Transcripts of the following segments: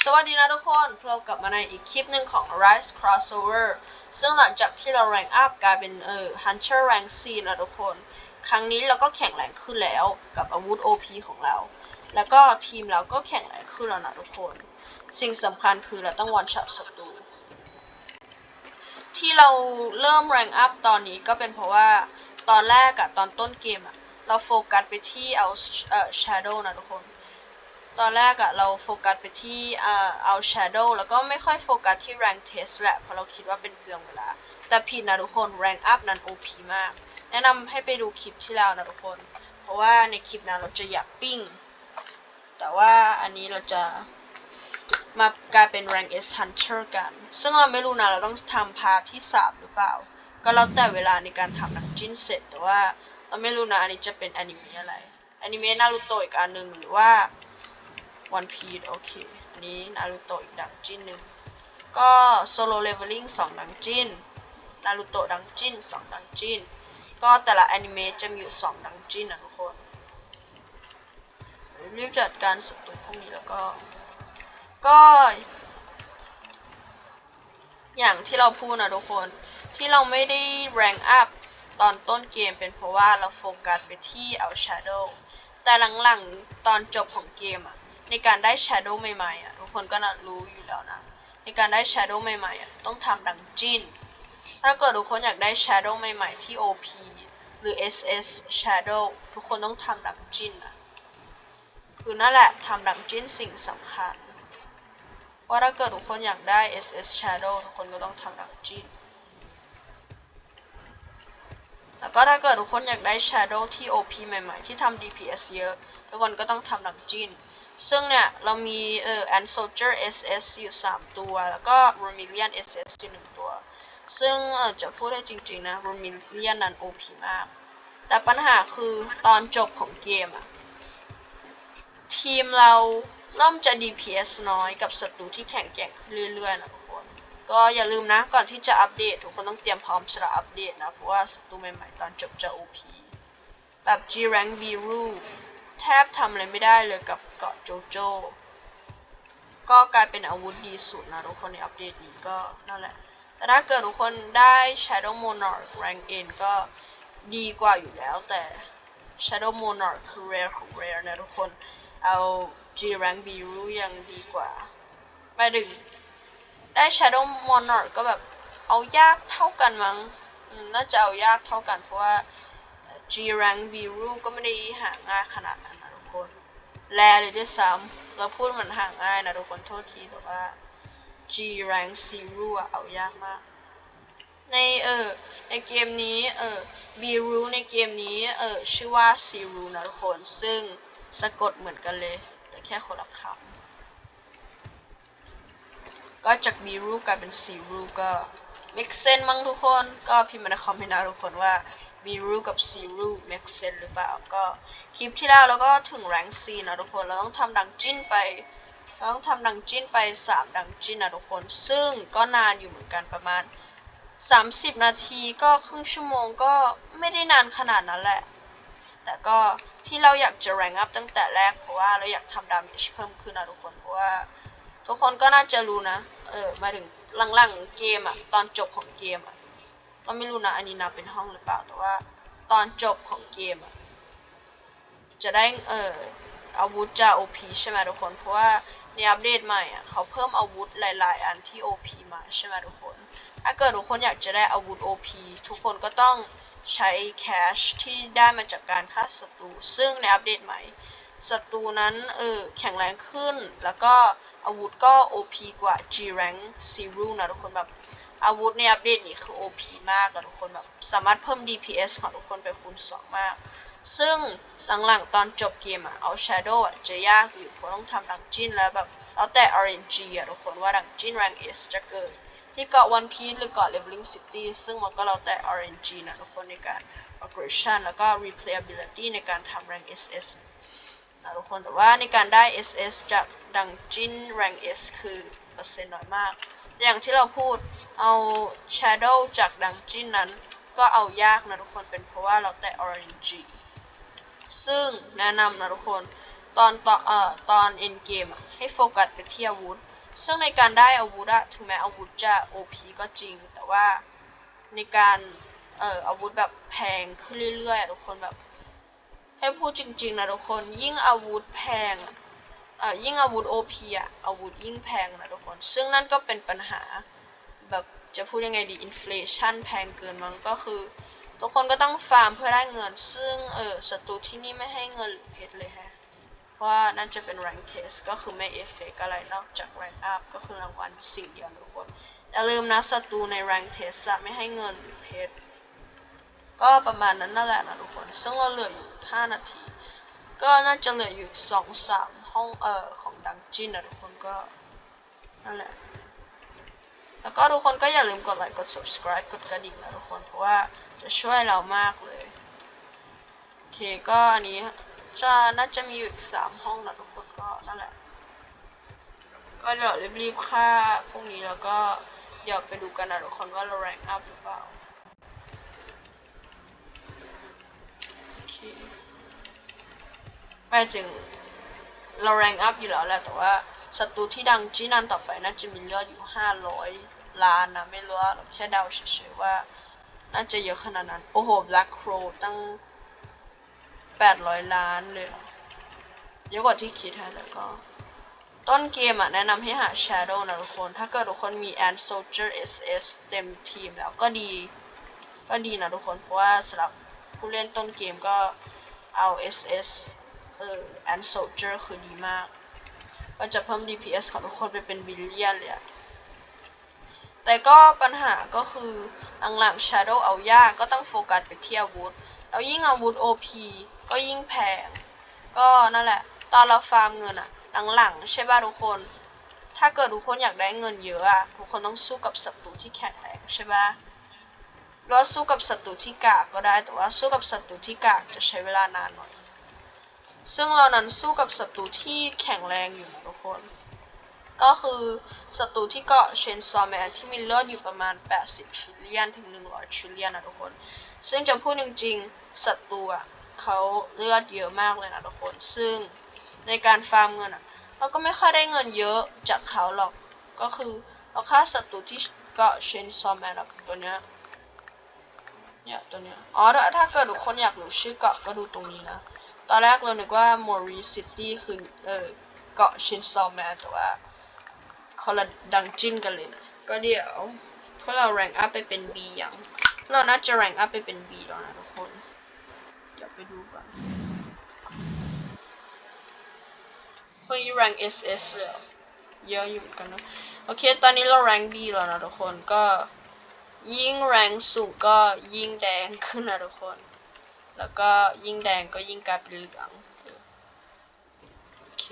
สวัสดีนะทุกคนเรากลับมาในอีกคลิปหนึ่งของ Rise Crossover ซึ่งหลังจากที่เรา rank up กลายเป็นเออ Hunter rank C นะทุกคน ครั้งนี้เราก็แข่งแรงขึ้นแล้วกับอาวุธ OP ของเรา แล้วก็ทีมเราก็แข่งแรงขึ้นแล้วนะทุกคน สิ่งสำคัญคือเราต้องวันช็อตศัตรู ที่เราเริ่ม rank up ตอนนี้ก็เป็นเพราะว่าตอนแรกอะตอนต้นเกมอะเราโฟกัสไปที่เอาเอ่อ shadow นะทุกคน ตอนแรกอะเราโฟกัสไปที่เอ่อเอา shadow แล้วก็ไม่ค่อยโฟกัสที่ rank test แหละ เพราะเราคิดว่าเป็นเปลืองเวลา แต่ผิดนะทุกคน rank up นั้น OP มาก แนะนำให้ไปดูคลิปที่แล้วนะทุกคน เพราะว่าในคลิปนั้นเราจะอยากปิ้ง แต่ว่าอันนี้เราจะมากลายเป็น rank S hunter กัน ซึ่งเราไม่รู้นะ เราต้องทำพาร์ทที่3หรือเปล่า ก็แล้วแต่เวลาในการทำหนังจิ้นเสร็จ แต่ว่าเราไม่รู้นะ อันนี้จะเป็นอนิเมะอะไร อนิเมะนารูโตะอีกอันหนึ่งหรือว่า One Piece โอเค อันนี้นารูโตะอีกดังจิ้นหนึ่งก็โซโลเลเวลลิ่งสองดังจิ้นนารูโตะดังจิ้นสองดังจิ้น ก็แต่ละแอนิเมะจะมีอยู่สองดังจิ้นนะทุกคนรีบจัดการศัตรูพวกนี้แล้วก็ ก็ อย่างที่เราพูดนะทุกคน ที่เราไม่ได้ rank up ตอนต้นเกมเป็นเพราะว่าเราโฟกัสไปที่เอา shadow แต่หลังๆ ตอนจบของเกมอะ ในการได้ shadow ใหม่ๆอะทุกคนก็น่ารู้อยู่แล้วนะ ในการได้ shadow ใหม่ๆอะต้องทำดังจินถ้าเกิดทุกคนอยากได้ shadow ใหม่ๆที่ OP หรือ SS shadow ทุกคนต้องทำดังจินนะคือนั่นแหละทำดังจินสิ่งสำคัญเพราถ้าเกิดทุกคนอยากได้ SS shadow ทุกคนก็ต้องทำดังจินแล้วก็ถ้าเกิดทุกคนอยากได้ Shadow ที่ OP ใหม่ๆ ที่ทำ DPS เยอะ ทุกคนก็ต้องทำดังจิน ซึ่งเนี่ย เรามีเอ่อ Ant Soldier SS อยู่ 3 ตัว แล้วก็ Romilian SS อยู่ 1 ตัว ซึ่งเออจะพูดได้จริงๆนะ Romilian นั้น OP มาก แต่ปัญหาคือตอนจบของเกมอะทีมเราเริ่มจะ DPS น้อยกับศัตรูที่แข็งแกร่งขึ้นเรื่อยๆนะทุกคน ก็อย่าลืมนะ ก่อนที่จะอัปเดต ทุกคนต้องเตรียมพร้อมสำหรับอัปเดตนะ เพราะว่าศัตรูใหม่ๆ ตอนจบจะ OP แบบ G rank B rule แทบทำอะไรไม่ได้เลยกับเกาะโจโจ ก็กลายเป็นอาวุธดีสุดนะทุกคนในอัปเดตนี้ก็นั่นแหละ แต่ถ้าเกิดทุกคนได้ Shadow Monarch rank N ก็ดีกว่าอยู่แล้วแต่ Shadow Monarch คือ rare ของ rare นะทุกคน เอา G rank B rule ยังดีกว่าหมายถึงได้ Shadow Monarch ก็แบบเอายากเท่ากันมั้งน่าจะเอายากเท่ากันเพราะว่า G rank B rule ก็ไม่ได้ห่างง่ายขนาดนั้นนะทุกคน แลเลยด้วยซ้ำเราพูดเหมือนห่างง่ายนะทุกคนโทษทีแต่ว่า G rank C rule อะเอายากมาก ในเออในเกมนี้เออ B rule ในเกมนี้เออชื่อว่า C rule นะทุกคน ซึ่งสะกดเหมือนกันเลย แต่แค่คนละคำก็จาก B rule กลายเป็น C rule ก็ make sense มั้งทุกคน ก็พิมพ์มาในคอมเมนต์นะทุกคนว่า B rule กับ C rule make sense หรือเปล่าก็คลิปที่แล้วเราก็ถึง rank C นะทุกคนเราต้องทำดังจิ้นไปเราต้องทำดังจิ้นไป 3 ดังจิ้นนะทุกคน ซึ่งก็นานอยู่เหมือนกันประมาณ 30 นาทีก็ครึ่งชั่วโมงก็ไม่ได้นานขนาดนั้นแหละ แต่ก็ที่เราอยากจะ rank up ตั้งแต่แรกเพราะว่าเราอยากทำ damage เพิ่มขึ้นนะทุกคนเพราะว่าทุกคนก็น่าจะรู้นะ เออมาถึงหลังๆเกมอะตอนจบของเกมอะ เราไม่รู้นะ อันนี้นับเป็นห้องหรือเปล่า แต่ว่าตอนจบของเกมอะจะได้เอออาวุธจะ OP ใช่ไหมทุกคน เพราะว่าในอัปเดตใหม่อะเขาเพิ่มอาวุธหลาย ๆ อันที่ OP มาใช่ไหมทุกคน ถ้าเกิดทุกคนอยากจะได้อาวุธ OP ทุกคนก็ต้องใช้แคชที่ได้มาจากการฆ่าศัตรู ซึ่งในอัปเดตใหม่ศัตรูนั้นเออแข็งแรงขึ้น แล้วก็อาวุธก็ OP กว่า G rank Zero นะทุกคนแบบ อาวุธในอัปเดตนี้คือ OP มากอะทุกคนแบบสามารถเพิ่ม DPS ของทุกคนไปคูณ2มาก ซึ่งหลังๆตอนจบเกมอะเอา Shadow อะจะยากอยู่เพราะต้องทำดังจินแล้วแบบแล้วแต่ RNG อะทุกคนว่าดังจิน rank S จะเกิดที่เกาะ One Piece หรือเกาะ Leveling City ซึ่งมันก็แล้วแต่ RNG นะทุกคนในการ progression แล้วก็ replayability ในการทำ rank SS นะทุกคนแต่ว่าในการได้ SS จากดังจิน rank S คือ เปอร์เซ็นต์น้อยมาก อย่างที่เราพูดเอา Shadow จากดังจินนั้น ก็เอายากนะทุกคนเป็นเพราะว่าเราแต่ RNG ซึ่งแนะนำนะทุกคนตอนตอนเอ่อตอนเอ็นเกมให้โฟกัสไปที่อาวุธ ซึ่งในการได้อาวุธอะถึงแม้อาวุธจะ OP ก็จริง แต่ว่าในการเอ่ออาวุธแบบแพงขึ้นเรื่อยๆอะทุกคนแบบ ให้พูดจริง ๆนะทุกคนยิ่งอาวุธแพงอะ เอ่อยิ่งอาวุธ OP อะอาวุธยิ่งแพงนะทุกคน ซึ่งนั่นก็เป็นปัญหาแบบจะพูดยังไงดีอินฟลชันแพงเกินมันก็คือ ทุกคนก็ต้องฟาร์มเพื่อได้เงิน ซึ่งเออศัตรูที่นี่ไม่ให้เงินหรือเพชรเลยฮะ เพราะว่านั่นจะเป็น rank test ก็คือไม่เอฟเฟกอะไรนอกจาก rank up ก็คือรางวัลสิ่งเดียวทุกคนอย่าลืมนะศัตรูใน rank test จะไม่ให้เงินหรือเพชรก็ประมาณนั้นนั่นแหละนะทุกคน ซึ่งเราเหลืออยู่ 5 นาที ก็น่าจะเหลืออยู่2 3 ห้องเอ่อของดังจินนะทุกคนก็นั่นแหละ แล้วก็ทุกคนก็อย่าลืมกดไลค์กด subscribe กดกระดิ่งนะทุกคน เพราะว่าจะช่วยเรามากเลย โอเคก็อันนี้จะน่าจะมีอยู่อีก3ห้องนะทุกคนก็นั่นแหละ ก็เดี๋ยวรีบๆค่าพรุ่งนี้แล้วก็เดี๋ยวไปดูกันนะทุกคนว่าเรา rank up หรือเปล่าโอเคหมายถึง เรา rank up อยู่แล้วแหละแต่ว่าศัตรูที่ดังจีนันต่อไปน่าจะมีเลือดอยู่ 500 ล้านนะ ไม่รู้ว่าแค่เดาเฉยๆว่า น่าจะเยอะขนาดนั้น โอ้โห Black Crow ตั้ง 800 ล้านเลยเยอะกว่าที่คิดฮะแล้วก็ ต้นเกมอะ แนะนำให้หา Shadow นะทุกคน ถ้าเกิดทุกคนมี Ant Soldier SS เต็มทีมแล้วก็ดี ก็ดีนะทุกคน เพราะว่าสำหรับผู้เล่นต้นเกมก็เอา SS เออ Ant Soldier คือดีมาก ก็จะเพิ่ม DPS ของทุกคนไปเป็นบิลเลียนเลยอะแต่ก็ปัญหาก็คือหลังๆ Shadow เอายากก็ต้องโฟกัสไปที่อาวุธ แล้วยิ่งอาวุธ OP ก็ยิ่งแพง ก็นั่นแหละ ตอนเราฟาร์มเงินอะหลังๆ ใช่ป่ะทุกคน ถ้าเกิดทุกคนอยากได้เงินเยอะอะทุกคนต้องสู้กับศัตรูที่แข็งแรงใช่ป่ะหรือว่าสู้กับศัตรูที่กากก็ได้แต่ว่าสู้กับศัตรูที่กากจะใช้เวลานานหน่อย ซึ่งเรานั้นสู้กับศัตรูที่แข็งแรงอยู่ทุกคน ก็คือศัตรูที่เกาะเชนซอแมนที่มีเลือดอยู่ประมาณ 80ทริลเลียนถึง 100ทริลเลียนนะทุกคน ซึ่งจะพูดจริงๆศัตรูอะเขาเลือดเยอะมากเลยนะทุกคน ซึ่งในการฟาร์มเงินอะเราก็ไม่ค่อยได้เงินเยอะจากเขาหรอก ก็คือเราฆ่าศัตรูที่เกาะเชนซอแมนแบบตัวเนี้ยเนี่ยตัวเนี้ย อ๋อถ้าเกิดทุกคนอยากรู้ชื่อเกาะก็ดูตรงนี้นะ อนแรกเรานึกว่า Mori City คือเออเกาะชินซอแมนแต่ว่าคนละดังจินกันเลยนะก็เดี๋ยวพวกเรา rank up ไปเป็น B อยังเราน่าจะ rank up ไปเป็น B แล้วนะทุกคน เดี๋ยวไปดูก่อนคนนี้ rank SS เลยเยอะอยู่เหมือนกันนะโอเค ตอนนี้เรา rank B แล้วนะทุกคนก็ยิ่งแรงสูงก็ยิ่งแดงขึ้นนะทุกคน แล้วก็ยิ่งแดงก็ยิ่งกลายเป็นเหลืองโอเค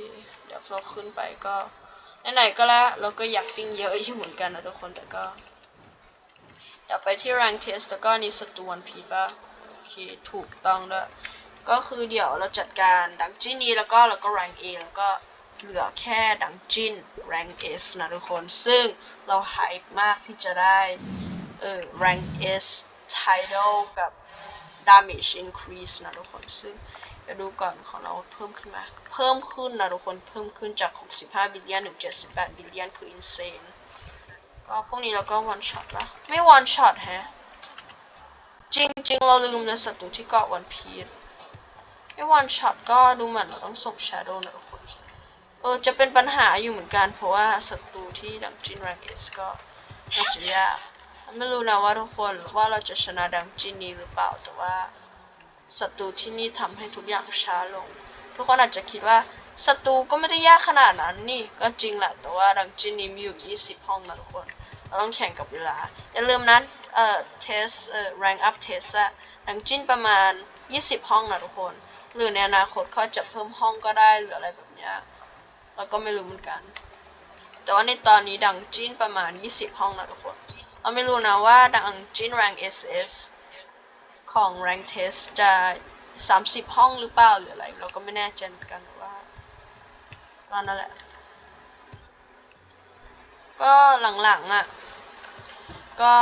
เดี๋ยวเราขึ้นไปก็ไหนๆก็แล้วเราก็อยากปิ้งเยอะอยู่เหมือนกันนะทุกคนแต่ก็เดี๋ยวไปที่ rank test แล้วก็นี่สตูนพีป่ะโอเคถูกต้องด้วยก็คือเดี๋ยวเราจัดการดังจินนี้แล้วก็แล้วก็ rank A แล้วก็เหลือแค่ดังจิน rank S นะทุกคน ซึ่งเรา hype มากที่จะได้เออ rank S title กับ damage increase นะทุกคนซึ่งเดี๋ยวดูก่อนของเราเพิ่มขึ้นมา เพิ่มขึ้นนะทุกคนเพิ่มขึ้นจาก 65 บิลเลียนถึง 78 บิลเลียนคือ insane ก็พวกนี้เราก็ one shot ละไม่ one shot แฮะ จริง ๆ เราลืมเลยศัตรูที่เกาะ one piece ไม่ one shot ก็ดูเหมือนเราต้องส่ง shadow นะทุกคนเออจะเป็นปัญหาอยู่เหมือนกันเพราะว่าศัตรูที่ดังจิน rank S ก็น่าจะยาก ไม่รู้นะว่าทุกคนว่าเราจะชนะดังจินนี้หรือเปล่าแต่ว่าศัตรูที่นี่ทำให้ทุกอย่างช้าลง ทุกคนอาจจะคิดว่าศัตรูก็ไม่ได้ยากขนาดนั้นนี่ก็จริงแหละแต่ว่าดังจินนี้มีอยู่ 20 ห้องนะทุกคน เราต้องแข่งกับเวลา อย่าลืมนะเอ่อ test เอ่อ rank up test อะดังจินประมาณ 20 ห้องนะทุกคน หรือในอนาคตเขาจะเพิ่มห้องก็ได้หรืออะไรแบบนี้ยเราก็ไม่รู้เหมือนกัน แต่ว่าในตอนนี้ดังจินประมาณ 20 ห้องนะทุกคน เราไม่รู้นะว่าดังจิน rank SS ของ rank test จะ 30 ห้องหรือเปล่าหรืออะไร เราก็ไม่แน่ใจเหมือนกันว่าก็นั่นแหละ ก็หลังๆอะ ก็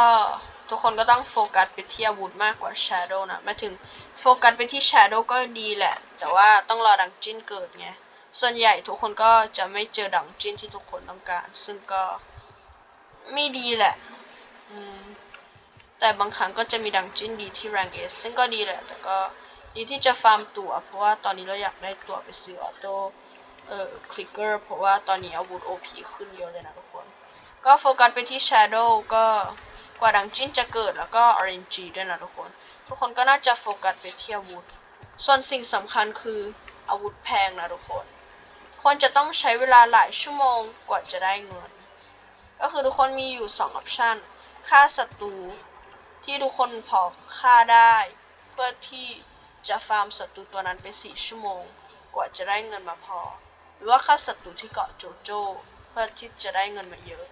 ทุกคนก็ต้องโฟกัสไปที่อาวุธมากกว่า Shadow นะมาถึงโฟกัสไปที่ Shadow ก็ดีแหละ แต่ว่าต้องรอดังจินเกิดไง ส่วนใหญ่ทุกคนก็จะไม่เจอดังจินที่ทุกคนต้องการ ซึ่งก็ไม่ดีแหละ แต่บางครั้งก็จะมีดังจินดีที่แรงเอสซึ่งก็ดีแหละ แต่ก็ดีที่จะฟาร์มตั๋วเพราะว่าตอนนี้เราอยากได้ตั๋วไปซื้อออโต้เอ่อคลิกเกอร์เพราะว่าตอนนี้อาวุธ OP ขึ้นเยอะเลยนะทุกคน ก็โฟกัสไปที่ Shadow ก็กว่าดังจินจะเกิดแล้วก็ RNG ด้วยนะทุกคน ทุกคนก็น่าจะโฟกัสไปที่อาวุธ ส่วนสิ่งสำคัญคืออาวุธแพงนะทุกคน คนจะต้องใช้เวลาหลายชั่วโมงกว่าจะได้เงิน ก็คือทุกคนมีอยู่2ออปชัน ฆ่าศัตรูที่ทุกคนพอฆ่าได้ เพื่อที่จะฟาร์มศัตรูตัวนั้นไป4ชั่วโมง กว่าจะได้เงินมาพอ หรือว่าฆ่าศัตรูที่เกาะโจโจเพื่อที่จะได้เงินมาเยอะ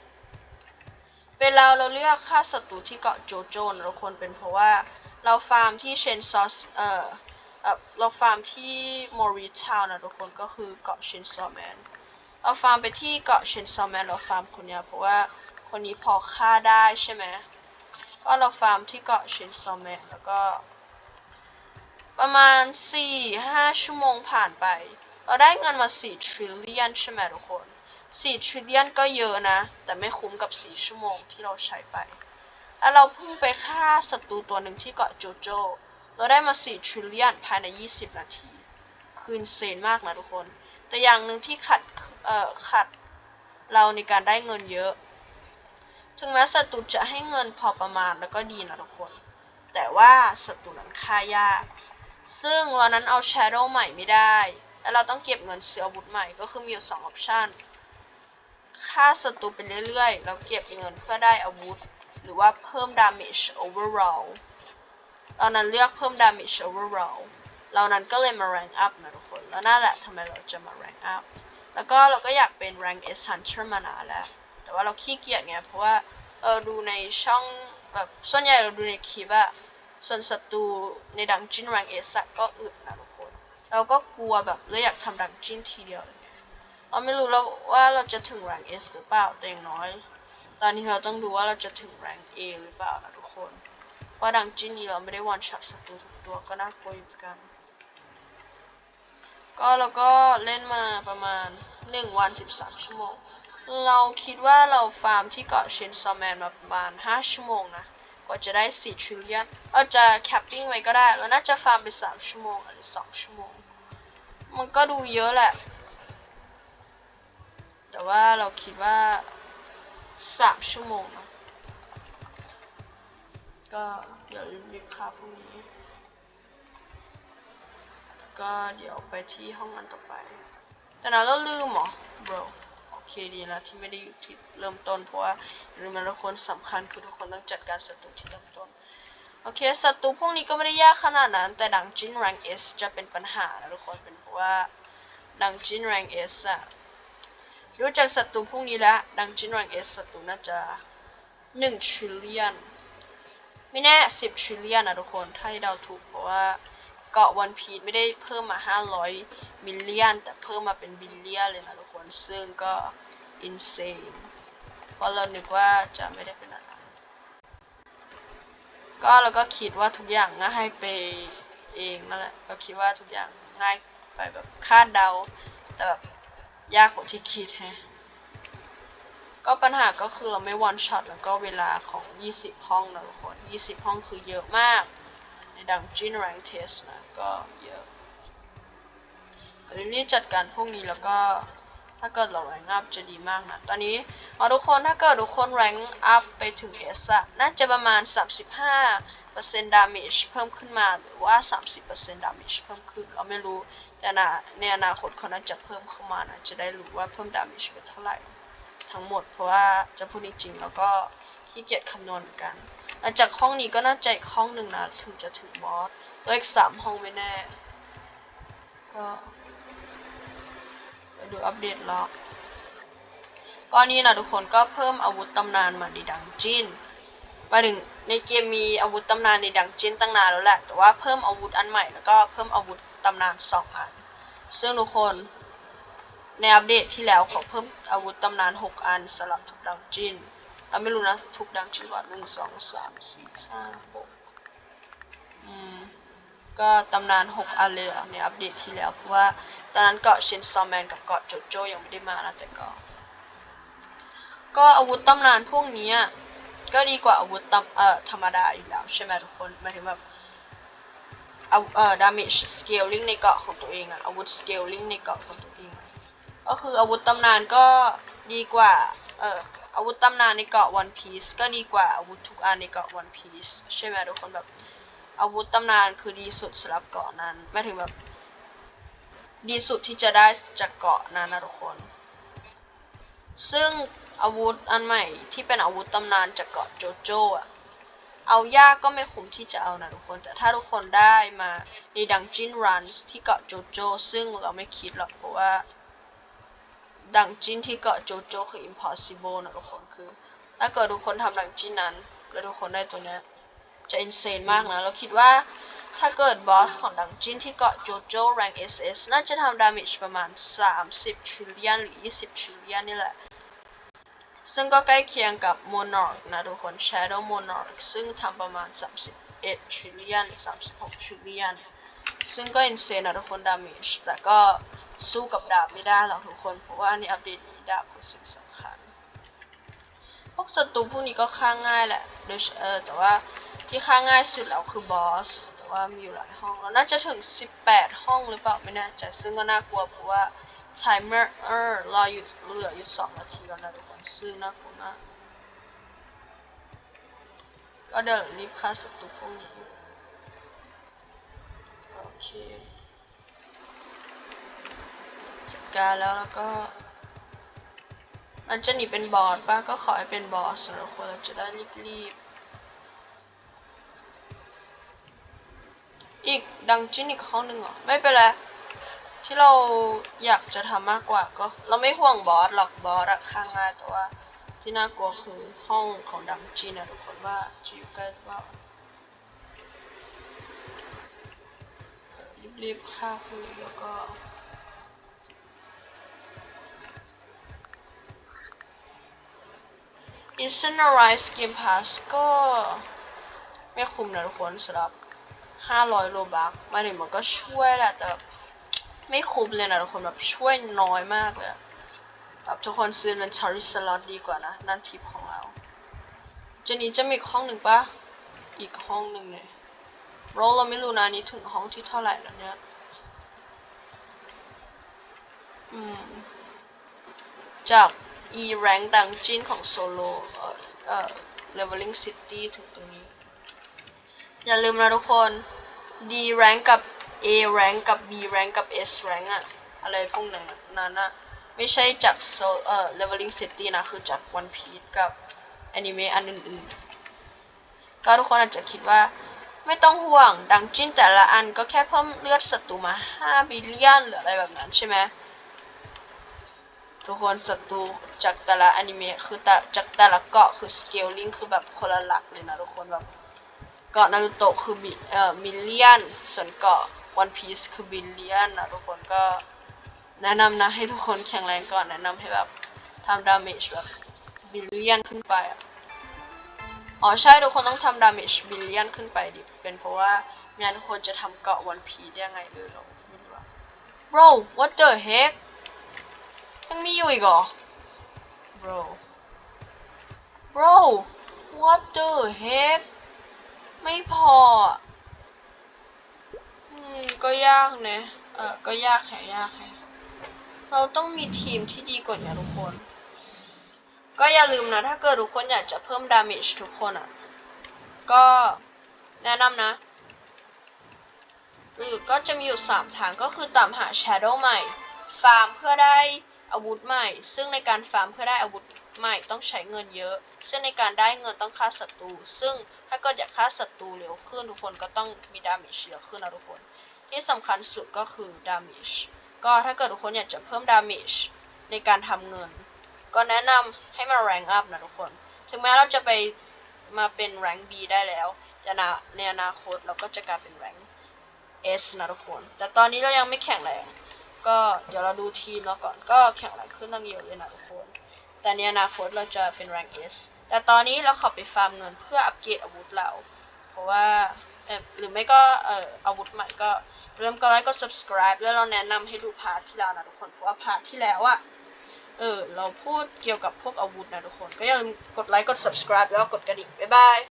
เวลาเราเลือกฆ่าศัตรูที่เกาะโจโจนะทุกคนเป็นเพราะว่าเราฟาร์มที่เชนซอสเอ่อเอ่อเราฟาร์มที่มอริทาวนะทุกคนก็คือเกาะเชนซอแมนเราฟาร์มไปที่เกาะเชนซอแมนเราฟาร์มคนเนี้ยเพราะว่า คนนี้พอฆ่าได้ใช่ไหม ก็เราฟาร์มที่เกาะเชนซอมแมนแล้วก็ ประมาณ 4-5 ชั่วโมงผ่านไป เราได้เงินมา4 trillion ใช่ไหมทุกคน4 trillion ก็เยอะนะ แต่ไม่คุ้มกับ 4 ชั่วโมงที่เราใช้ไป แล้วเราเพิ่งไปฆ่าศัตรูตัวหนึ่งที่เกาะโจโจ เราได้มา4 trillion ภายใน 20 นาที คืนเซนมากนะทุกคน แต่อย่างหนึ่งที่ขัด เอ่อ ขัดเราในการได้เงินเยอะ ถึงแม้ศัตรูจะให้เงินพอประมาณแล้วก็ดีนะทุกคน แต่ว่าศัตรูนั้นฆ่ายาก ซึ่งเรานั้นเอา Shadow ใหม่ไม่ได้ แล้วเราต้องเก็บเงินซื้ออาวุธใหม่ก็คือมีอยู่2ออปชันฆ่าศัตรูไปเรื่อยๆ แล้วเก็บเงินเพื่อได้อาวุธ หรือว่าเพิ่ม damage overall เรานั้นเลือกเพิ่ม damage overall เรานั้นก็เลยมา rank up นะทุกคน แล้วนั่นแหละทำไมเราจะมา rank up แล้วก็เราก็อยากเป็น rank S hunter มานานแล้ว แต่ว่าเราขี้เกียจไงเพราะว่าเออดูในช่องแบบส่วนใหญ่เราดูในคลิปอะส่วนศัตรูในดังจิน rank S อะก็อึดนะทุกคน เราก็กลัวแบบเราอยากทำดังจินทีเดียวเลยเราไม่รู้แล้วว่าเราจะถึง rank S หรือเปล่าแต่อย่างน้อย ตอนนี้เราต้องดูว่าเราจะถึง rank A หรือเปล่านะทุกคนเพราะดังจินนี้เราไม่ได้วันช็อตศัตรูทุกตัวก็น่ากลัวอยู่กัน ก็เราก็เล่นมาประมาณ 1 วัน 13 ชั่วโมง เราคิดว่าเราฟาร์มที่เกาะเชนซอมแมนมาประมาณ 5 ชั่วโมงนะ กว่าจะได้ 4 ทริลเลียนเราจะแคปปิ้งไว้ก็ได้แล้วน่าจะฟาร์มไป 3 ชั่วโมงหรือ 2 ชั่วโมง มันก็ดูเยอะแหละ แต่ว่าเราคิดว่า 3 ชั่วโมงนะก็เดี๋ยวรีบค่าพรุ่งนี้ ก็เดี๋ยวไปที่ห้องอันต่อไป แต่นะเราลืมเหรอ bro เคดีแล้วที่ไม่ได้อยู่ที่เริ่มต้น เพราะว่าอย่าลืมนะทุกคนสำคัญคือทุกคนต้องจัดการศัตรูที่เริ่มต้นโอเคศัตรูพวกนี้ก็ไม่ได้ยากขนาดนั้น แต่ดังจิน rank S จะเป็นปัญหานะทุกคนเป็นเพราะว่าดังจิน rank S อะรู้จักศัตรูพวกนี้แล้วดังจิน rank S ศัตรูน่าจะ1 trillion ไม่แน่10 trillion นะทุกคนถ้าที่เดาถูกเพราะว่า เกาะวันพีไม่ได้เพิ่มมา 500 มิลเลียน แต่เพิ่มมาเป็นบิลเลียนเลยนะทุกคน ซึ่งก็ insane เพราะเรานึกว่าจะไม่ได้เป็นอะไร ก็เราก็คิดว่าทุกอย่างง่ายไปเองนั่นแหละเราคิดว่าทุกอย่างง่ายไปแบบคาดเดา แต่แบบยากกว่าที่คิดแฮะ ก็ปัญหาก็คือเราไม่วันช็อตแล้วก็เวลาของ 20 ห้องนะทุกคน 20 ห้องคือเยอะมาก ในดังจิน rank test นะ ก็เยอะเดี๋ยวรีบจัดการพวกนี้แล้วก็ถ้าเกิดเรา rank up จะดีมากนะ ตอนนี้เอาทุกคนถ้าเกิดทุกคน rank up ไปถึง S อะน่าจะประมาณ 35% damage เพิ่มขึ้นมาหรือว่า 30% damage เพิ่มขึ้น เราไม่รู้ แต่นะในอนาคตเขาน่าจะเพิ่มเข้ามานะ จะได้รู้ว่าเพิ่ม damage ไปเท่าไหร่ ทั้งหมดเพราะว่าจะพูดจริงๆแล้วก็ขี้เกียจคำนวณเหมือนกัน หลังจากห้องนี้ก็น่าจะอีกห้องหนึ่งนะถึงจะถึงบอสตัวอีกสามห้องไม่แน่ ก็ไปดูอัปเดตล็อกก็นี่นะทุกคนก็เพิ่มอาวุธตำนานมาในดังจินมาถึงในเกมมีอาวุธตำนานในดังจินตั้งนานแล้วแหละแต่ว่าเพิ่มอาวุธอันใหม่แล้วก็เพิ่มอาวุธตำนานสองอันซึ่งทุกคนในอัปเดตที่แล้วเขาเพิ่มอาวุธตำนาน 6 อันสำหรับทุกดังจิน เราไม่รู้นะทุกดังจินว่าหนึ่งสองสามสี่ห้าหกอืมก็ตำนาน6อันเลยอในอัปเดตที่แล้ว เพราะว่าตอนนั้นเกาะเชนซอมแมนกับเกาะโจโจยังไม่ได้มานะแต่ก็ก็อาวุธตำนานพวกนี้ก็ดีกว่าอาวุธตำเอ่อธรรมดาอยู่แล้วใช่ไหมทุกคนหมายถึงแบบเอาเอ่อ damage scaling ในเกาะของตัวเองอะอาวุธ scaling ในเกาะของตัวเอง ก็คืออาวุธตำนานก็ดีกว่าเอ่อ อาวุธตำนานในเกาะ One Piece ก็ดีกว่าอาวุธทุกอันในเกาะ One Piece ใช่ไหมทุกคนแบบอาวุธตำนานคือดีสุดสำหรับเกาะนั้นหมายถึงแบบ ดีสุดที่จะได้จากเกาะนั้นนะทุกคน ซึ่งอาวุธอันใหม่ที่เป็นอาวุธตำนานจากเกาะโจโจ้อะเอายากก็ไม่คุ้มที่จะเอานะทุกคน แต่ถ้าทุกคนได้มาในดังจินรันส์ที่เกาะโจโจ้ซึ่งเราไม่คิดหรอกเพราะว่า ดังจินที่เกาะโจโจคือ impossible นะทุกคนคือ ถ้าเกิดทุกคนทำดังจินนั้น แล้วทุกคนได้ตัวนี้จะ insane มากนะ เราคิดว่าถ้าเกิดบอสของดังจินที่เกาะโจโจ rank SS น่าจะทำ damage ประมาณ 30 trillion หรือ 20 trillion นี่แหละ ซึ่งก็ใกล้เคียงกับ Monarch นะทุกคน Shadow Monarch ซึ่งทำประมาณ 31 trillion หรือ 36 trillion ซึ่งก็ insane นะทุกคน damage แต่ก็สู้กับดาบไม่ได้หรอกทุกคน เพราะว่าในอัปเดตนี้ดาบคือสิ่งสำคัญ พวกศัตรูพวกนี้ก็ฆ่าง่ายแหละโดยเออแต่ว่าที่ฆ่าง่ายสุดแล้วคือบอสแต่ว่ามีอยู่หลายห้องแล้วน่าจะถึง 18 ห้องหรือเปล่าไม่แน่ใจซึ่งก็น่ากลัวเพราะว่า timer เออรออยู่เหลืออยู่2นาทีแล้วนะทุกคนซึ่งน่ากลัวมากก็เดี๋ยวรีบฆ่าศัตรูพวกนี้ โอเคจัดการแล้วแล้วก็นั่นจะหนีเป็นบอสป่ะก็ขอให้เป็นบอสแล้วคนเราจะได้รีบๆอีกดังจินอีกห้องหนึ่งเหรอ ไม่เป็นไรที่เราอยากจะทำมากกว่าก็เราไม่ห่วงบอสหรอกบอสอะข้างง่ายแต่ว่าที่น่ากลัวคือห้องของดังจินนะทุกคนว่าจะอยู่ใกล้หรือเปล่า รีบฆ่าคุยแล้วก็ Incinerate Game Pass ก็ไม่คุ้มนะทุกคนสำหรับ 500 โลบักมาถึงมันก็ช่วยแหละแต่ไม่คุ้มเลยนะทุกคนแบบช่วยน้อยมากเลยแบบทุกคนซื้อเป็น Cherry Slot ดีกว่านะ นั่นทิปของเราเจนี้จะมีห้องหนึ่งปะอีกห้องหนึ่งเนี่ย โรลเราไม่รู้นะนนี้ถึงห้องที่เท่าไหร่แล้วเนี่ย อืม จาก E rank ดังจินของโซโลเอ่อเอ่อ leveling city ถึงตรงนี้ อย่าลืมนะทุกคน D rank กับ A rank กับ B rank กับ S rank อะอะไรพวกนั้นนั้นอะไม่ใช่จากโซเอ่อ leveling city นะ คือจาก One Piece กับอนิเมะอันอื่นๆก็ทุกคนอาจจะคิดว่า ไม่ต้องห่วง ดังจินแต่ละอันก็แค่เพิ่มเลือดศัตรูมา 5 บิลเลียนหรืออะไรแบบนั้นใช่ไหมทุกคนศัตรูจากแต่ละอนิเมะคือแต่จากแต่ละเกาะคือสเกลลิงคือแบบคนละหลักเลยนะทุกคนแบบเกาะนารูโตะคือบิเอ่อมิลเลียนส่วนเกาะวันพีซคือบิลเลียนนะทุกคนก็แนะนำนะให้ทุกคนแข็งแรงก่อนแนะนำให้แบบทำดาเมจแบบบิลเลียนขึ้นไปอะ อ๋อใช่ทุกคนต้องทำดาเมจบิลเลียนขึ้นไปดิ เป็นเพราะว่าม่งั้นคนจะทำเกาะวันพีได้ยังไงเลยเราไม่รู้อะ bro what the heck ยังมีอยู่อีกเหรอ bro bro what the heck ไม่พออะอืม ก็ยากนะ เออก็ยากแค่ยากแค่เราต้องมีทีมที่ดีกว่านี้ทุกคน ก็อย่าลืมนะ ถ้าเกิดทุกคนอยากจะเพิ่มดาเมจทุกคนอะ ก็แนะนำนะ หรือก็จะมีอยู่ 3 ทางก็คือตามหา Shadow ใหม่ ฟาร์มเพื่อได้อาวุธใหม่ ซึ่งในการฟาร์มเพื่อได้อาวุธใหม่ต้องใช้เงินเยอะ ซึ่งในการได้เงินต้องฆ่าศัตรู ซึ่งถ้าเกิดอยากฆ่าศัตรูเร็วขึ้นทุกคนก็ต้องมีดาเมจเยอะขึ้นนะทุกคน ที่สำคัญสุดก็คือดาเมจ ก็ถ้าเกิดทุกคนอยากจะเพิ่มดาเมจในการทำเงิน ก็แนะนำให้มาแรงอัพนะทุกคน ถึงแม้เราจะไปมาเป็นแรง B ได้แล้วแต่นะในอนาคตเราก็จะกลายเป็นแรง S นะทุกคน แต่ตอนนี้เรายังไม่แข็งแรง ก็เดี๋ยวเราดูทีมเราก่อนก็แข็งแรงขึ้นตั้งเยอะเลยนะทุกคน แต่ในอนาคตเราจะเป็นแรง S แต่ตอนนี้เราขอไปฟาร์มเงินเพื่ออัปเกรดอาวุธเรา เพราะว่าหรือไม่ก็เอ่ออาวุธใหม่ก็เริ่มกดไลค์กด subscribe แล้วเราแนะนำให้ดูพาร์ทที่แล้วนะทุกคน เพราะว่าพาร์ทที่แล้วอะ เออ เราพูดเกี่ยวกับพวกอาวุธนะทุกคน ก็อย่าลืมกดไลค์ กด subscribe แล้วก็กดกระดิ่ง บ๊ายบาย